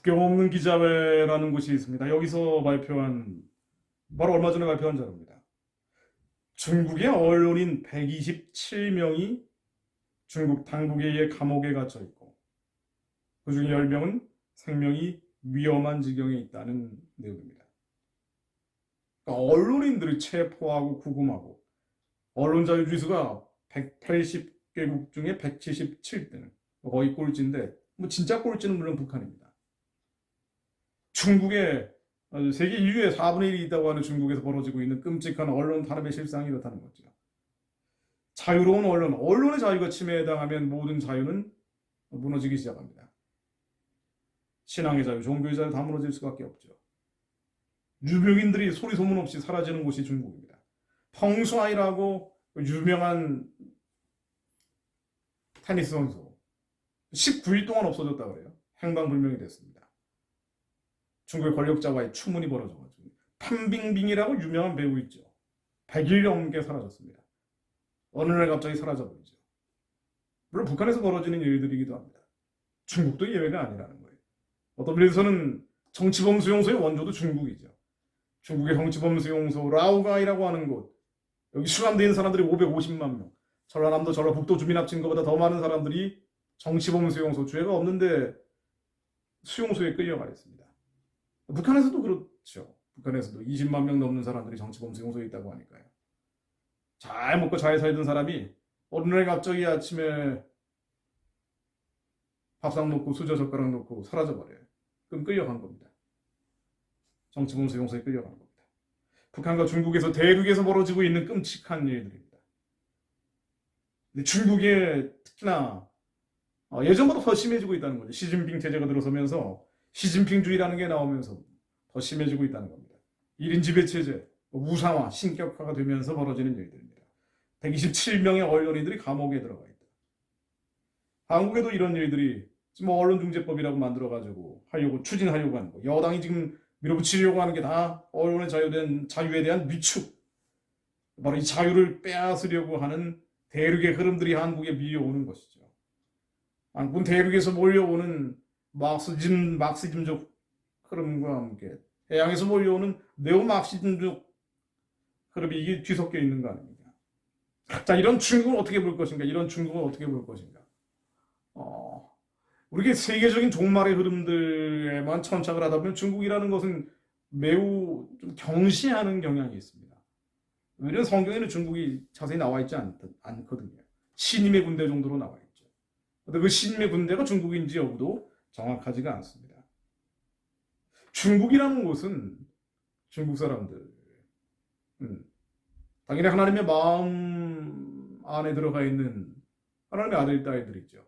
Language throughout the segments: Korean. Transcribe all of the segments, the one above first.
국경 없는 기자회라는 곳이 있습니다. 여기서 발표한 바로 얼마 전에 발표한 자료입니다. 중국의 언론인 127명이 중국 당국에 의해 감옥에 갇혀 있고 그중 10명은 생명이 위험한 지경에 있다는 내용입니다. 그러니까 언론인들을 체포하고 구금하고 언론 자유 지수가 180개국 중에 177등 거의 꼴찌인데 뭐 진짜 꼴찌는 물론 북한입니다. 중국에 어, 세계 인류의 4분의 1이 있다고 하는 중국에서 벌어지고 있는 끔찍한 언론 탄압의 실상이 이렇다는 거죠. 자유로운 언론, 언론의 자유가 침해에 당하면 모든 자유는 무너지기 시작합니다. 신앙의 자유, 종교의 자유 다 무너질 수밖에 없죠. 유명인들이 소리 소문 없이 사라지는 곳이 중국입니다. 펑수아이라고 유명한 테니스 선수 19일 동안 없어졌다 그래요. 행방불명이 됐습니다. 중국의 권력자와의 추문이 벌어져가지고 판빙빙이라고 유명한 배우 있죠. 100일 넘게 사라졌습니다. 어느 날 갑자기 사라져 버리죠. 물론 북한에서 벌어지는 일들이기도 합니다. 중국도 예외가 아니라는 거예요. 어떤 면에서는 정치범 수용소의 원조도 중국이죠. 중국의 정치범 수용소 라오가이라고 하는 곳 여기 수감된 사람들이 550만 명 전라남도 전라북도 주민 합친 것보다 더 많은 사람들이 정치범 수용소 죄가 없는데 수용소에 끌려가 있습니다. 북한에서도 그렇죠. 북한에서도 20만 명 넘는 사람들이 정치범 수 용소에 있다고 하니까요. 잘 먹고 잘 살던 사람이 어느 날 갑자기 아침에 밥상 놓고 수저 젓가락 놓고 사라져 버려요. 그럼 끌려간 겁니다. 정치범 수용소에 끌려간 겁니다. 북한과 중국에서 대륙에서 벌어지고 있는 끔찍한 일들입니다. 근데 중국에 특히나 어, 예전보다 더 심해지고 있다는 거죠. 시진핑 체제가 들어서면서 시진핑주의라는 게 나오면서 더 심해지고 있다는 겁니다. 1인 지배 체제, 뭐 우상화, 신격화가 되면서 벌어지는 일들입니다. 127명의 언론인들이 감옥에 들어가 있다. 한국에도 이런 일들이 지금 뭐 언론중재법이라고 만들어가지고 하려고 추진하려고 하는 거. 여당이 지금 밀어붙이려고 하는 게 다 언론의 자유된 자유에 대한 위축. 바로 이 자유를 빼앗으려고 하는 대륙의 흐름들이 한국에 밀려오는 것이죠. 한국은 대륙에서 몰려오는 막스즘, 막시즘적 흐름과 함께 해양에서 몰려오는 네오 막시즘적 흐름이 이게 뒤섞여 있는 거 아닙니까? 자, 이런 중국을 어떻게 볼 것인가? 이런 중국을 어떻게 볼 것인가? 어, 우리가 세계적인 종말의 흐름들에만 천착을 하다 보면 중국이라는 것은 매우 좀 경시하는 경향이 있습니다. 왜냐하면 성경에는 중국이 자세히 나와 있지 않, 않거든요. 신임의 군대 정도로 나와 있죠. 그 신임의 군대가 중국인지 여부도 정확하지가 않습니다. 중국이라는 곳은 중국 사람들, 음, 당연히 하나님의 마음 안에 들어가 있는 하나님의 아들, 딸들이죠.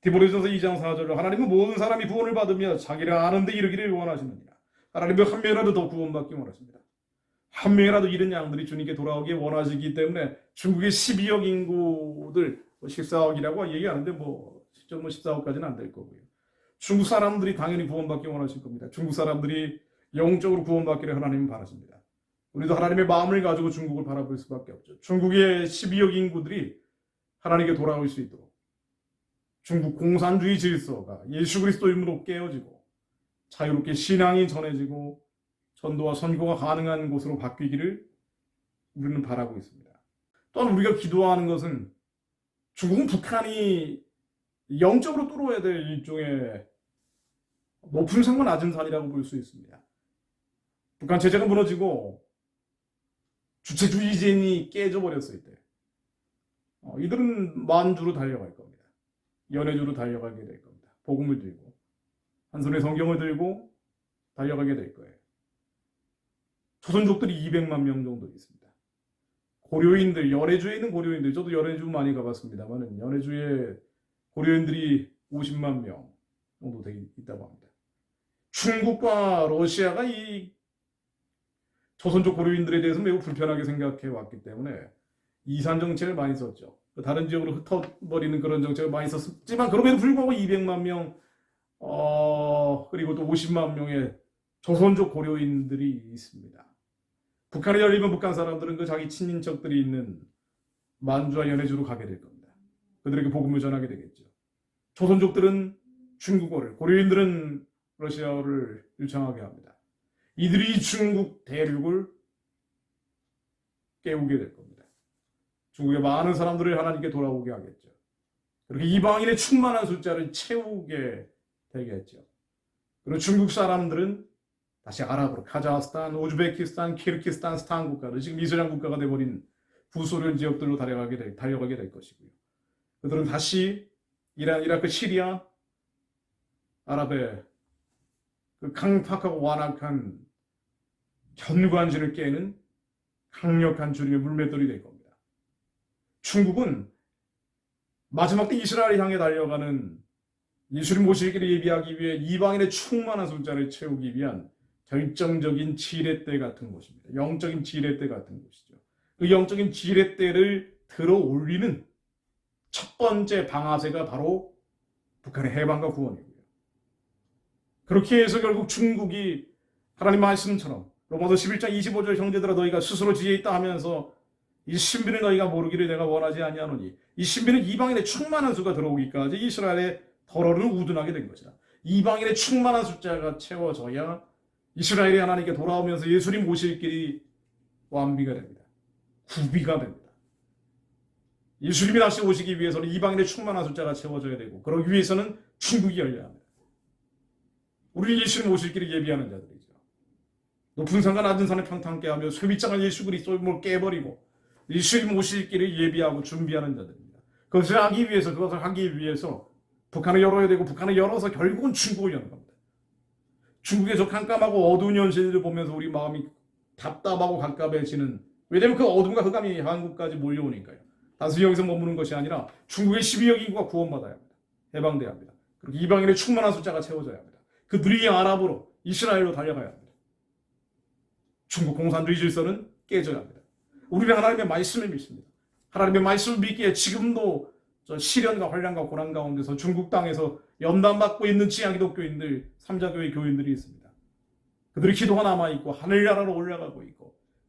디모데전서 2장 4절로 하나님은 모든 사람이 구원을 받으며 자기를 아는 데 이르기를 원하시느니라. 하나님은 한 명이라도 더 구원받기 원하십니다. 한 명이라도 잃은 양들이 주님께 돌아오길 원하시기 때문에 중국의 12억 인구들 14억이라고 얘기하는데 뭐 실제 뭐 14억까지는 안 될 거고요. 중국 사람들이 당연히 구원받기 원하실 겁니다. 중국 사람들이 영적으로 구원받기를 하나님은 바라십니다. 우리도 하나님의 마음을 가지고 중국을 바라볼 수밖에 없죠. 중국의 12억 인구들이 하나님께 돌아올 수 있도록 중국 공산주의 질서가 예수 그리스도 이름으로 깨어지고 자유롭게 신앙이 전해지고 전도와 선교가 가능한 곳으로 바뀌기를 우리는 바라고 있습니다. 또한 우리가 기도하는 것은 중국은 북한이 영적으로 뚫어야 될 일종의 높은 산과 낮은 산이라고 볼 수 있습니다. 북한 체제가 무너지고 주체주의진이 깨져버렸을 때 어, 이들은 만주로 달려갈 겁니다. 연해주로 달려가게 될 겁니다. 복음을 들고 한 손에 성경을 들고 달려가게 될 거예요. 조선족들이 200만 명 정도 있습니다. 고려인들, 연해주에 있는 고려인들, 저도 연해주 많이 가봤습니다만은 연해주에 고려인들이 50만 명 정도 돼 있다고 합니다. 중국과 러시아가 이 조선족 고려인들에 대해서 매우 불편하게 생각해 왔기 때문에 이산 정책을 많이 썼죠. 다른 지역으로 흩어버리는 그런 정책을 많이 썼지만 그럼에도 불구하고 200만 명, 어, 그리고 또 50만 명의 조선족 고려인들이 있습니다. 북한이 열리면 북한 사람들은 그 자기 친인척들이 있는 만주와 연해주로 가게 될 겁니다. 그들에게 복음을 전하게 되겠죠. 조선족들은 중국어를, 고려인들은 러시아어를 유창하게 합니다. 이들이 중국 대륙을 깨우게 될 겁니다. 중국의 많은 사람들을 하나님께 돌아오게 하겠죠. 그렇게 이방인의 충만한 숫자를 채우게 되겠죠. 그리고 중국 사람들은 다시 아랍으로 카자흐스탄, 우즈베키스탄, 키르키스탄, 스탄 국가를 지금 이슬람 국가가 돼버린 구소련 지역들로 달려가게 될, 달려가게 될 것이고요. 그들은 다시 이란, 이라크, 시리아, 아랍의 그 강팍하고 완악한 견관지를 깨는 강력한 주님의 물맷돌이 될 겁니다. 중국은 마지막 때 이스라엘을 향해 달려가는 예수님 길을 예비하기 위해 이방인의 충만한 숫자를 채우기 위한 결정적인 지렛대 같은 곳입니다. 영적인 지렛대 같은 곳이죠. 그 영적인 지렛대를 들어 올리는 첫 번째 방아쇠가 바로 북한의 해방과 구원이고요. 그렇게 해서 결국 중국이 하나님 말씀처럼 로마서 11장 25절 형제들아 너희가 스스로 지혜 있다 하면서 이 신비는 너희가 모르기를 내가 원하지 아니하노니 이 신비는 이방인의 충만한 수가 들어오기까지 이스라엘의 덜어를 우둔하게 된 것이다. 이방인의 충만한 숫자가 채워져야 이스라엘이 하나님께 돌아오면서 예수님 모실 길이 완비가 됩니다. 구비가 됩니다. 예수님이 다시 오시기 위해서는 이방인의 충만한 숫자가 채워져야 되고 그러기 위해서는 중국이 열려야 합니다. 우리 예수님 오실 길을 예비하는 자들이죠. 높은 산과 낮은 산을 평탄케 하며 소비장을 예수 그리스도의 몸을 깨버리고 예수님 오실 길을 예비하고 준비하는 자들입니다. 그것을 하기 위해서 그것을 하기 위해서 북한을 열어야 되고 북한을 열어서 결국은 중국을 여는 겁니다. 중국의 저 깜깜하고 어두운 현실을 보면서 우리 마음이 답답하고 깜깜해지는 왜냐면 그 어둠과 흑암이 한국까지 몰려오니까요. 단순히 여기서 머무는 것이 아니라 중국의 12억 인구가 구원받아야 합니다. 해방돼야 합니다. 그리고 이방인의 충만한 숫자가 채워져야 합니다. 그들이 아랍으로 이스라엘로 달려가야 합니다. 중국 공산주의 질서는 깨져야 합니다. 우리는 하나님의 말씀을 믿습니다. 하나님의 말씀을 믿기에 지금도 저 시련과 환란과 고난 가운데서 중국 땅에서 연단받고 있는 지하 기독교인들, 삼자교회 교인들이 있습니다. 그들의 기도가 남아있고 하늘나라로 올라가고 있고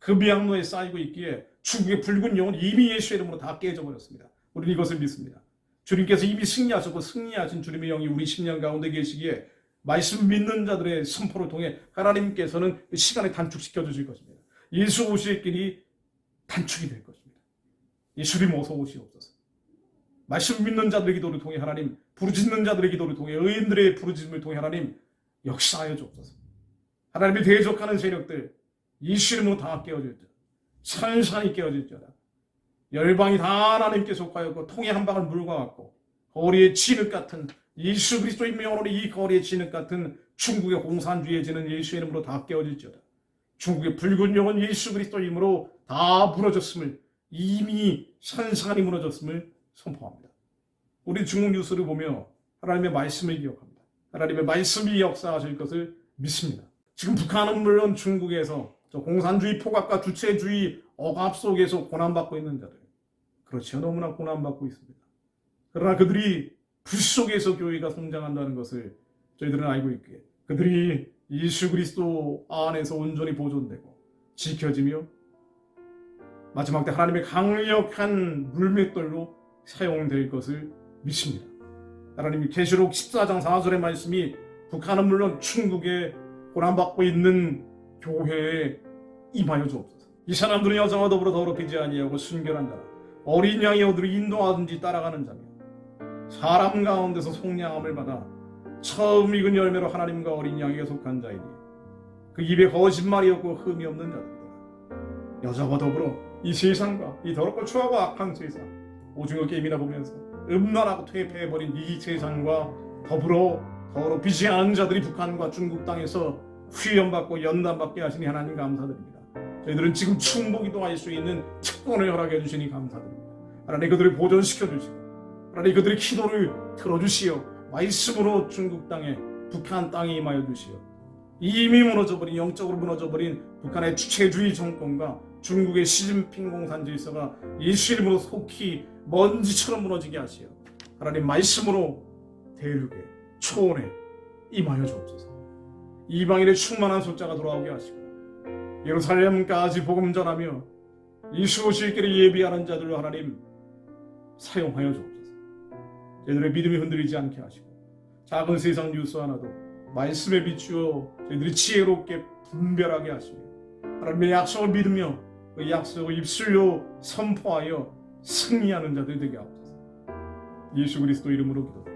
그 미양로에 쌓이고 있기에 중국의 붉은 영은 이미 예수의 이름으로 다 깨져버렸습니다. 우리는 이것을 믿습니다. 주님께서 이미 승리하셨고 승리하신 주님의 영이 우리 심령 가운데 계시기에 말씀 믿는 자들의 선포를 통해 하나님께서는 그 시간을 단축시켜 주실 것입니다. 예수 오실 길이 단축이 될 것입니다. 예수님 어서 오시옵소서. 말씀 믿는 자들의 기도를 통해 하나님, 부르짖는 자들의 기도를 통해 의인들의 부르짖음을 통해 하나님 역사하여 주옵소서. 하나님이 대적하는 세력들 이름으로 다 깨어질지어다. 산산이 깨어질지어다. 열방이 다 하나님께 속하였고 통에 한 방울 물과 같고 거리의 진흙 같은 예수 그리스도의 명으로 이 거리의 진흙 같은 중국의 공산주의에 지는 예수 이름으로 다 깨어질지어다. 중국의 붉은 영은 예수 그리스도 이름으로 다 무너졌음을 이미 산산이 무너졌음을 선포합니다. 우리 중국 뉴스를 보며 하나님의 말씀을 기억합니다. 하나님의 말씀이 역사하실 것을 믿습니다. 지금 북한은 물론 중국에서 저 공산주의 포각과 주체주의 억압 속에서 고난받고 있는 자들. 그렇죠. 너무나 고난받고 있습니다. 그러나 그들이 불 속에서 교회가 성장한다는 것을 저희들은 알고 있기에 그들이 예수 그리스도 안에서 온전히 보존되고 지켜지며 마지막 때 하나님의 강력한 물맷돌로 사용될 것을 믿습니다. 하나님이 계시록 14장 4절의 말씀이 북한은 물론 중국에 고난받고 있는 교회에 임하여 주옵소서. 이 사람들은 여자와 더불어 더럽히지 아니하고 순결한 자라 어린 양이 어디로 인도하든지 따라가는 자며 사람 가운데서 속량함을 받아 처음 익은 열매로 하나님과 어린 양에게 속한 자이니 그 입에 거짓말이 없고 흠이 없는 자들이다. 여자와 더불어 이 세상과 이 더럽고 추하고 악한 세상 오징어 게임이나 보면서 음란하고 퇴폐해버린 이 세상과 더불어 더럽히지 않은 자들이 북한과 중국 땅에서 후연받고 연단받게 하시니 하나님 감사드립니다. 저희들은 지금 충복이도 할수 있는 특권을 허락해 주시니 감사드립니다. 하나님 그들을 보존시켜 주시고 하나님 그들의 기도를 들어주시어 말씀으로 중국 땅에 북한 땅에 임하여 주시어 이미 무너져버린 영적으로 무너져버린 북한의 주체주의 정권과 중국의 시진핑 공산 질서가 예수 이름으로 속히 먼지처럼 무너지게 하시어 하나님 말씀으로 대륙에 초원에 임하여 주옵소서 이방인의 충만한 숫자가 돌아오게 하시고 예루살렘까지 복음 전하며 예수 오실 길을 예비하는 자들로 하나님 사용하여 주옵소서 저희들의 믿음이 흔들리지 않게 하시고 작은 세상 뉴스 하나도 말씀에 비추어 저희들이 지혜롭게 분별하게 하시며 하나님의 약속을 믿으며 그 약속을 입술로 선포하여 승리하는 자들 되게 하옵소서. 예수 그리스도 이름으로 기도합니다.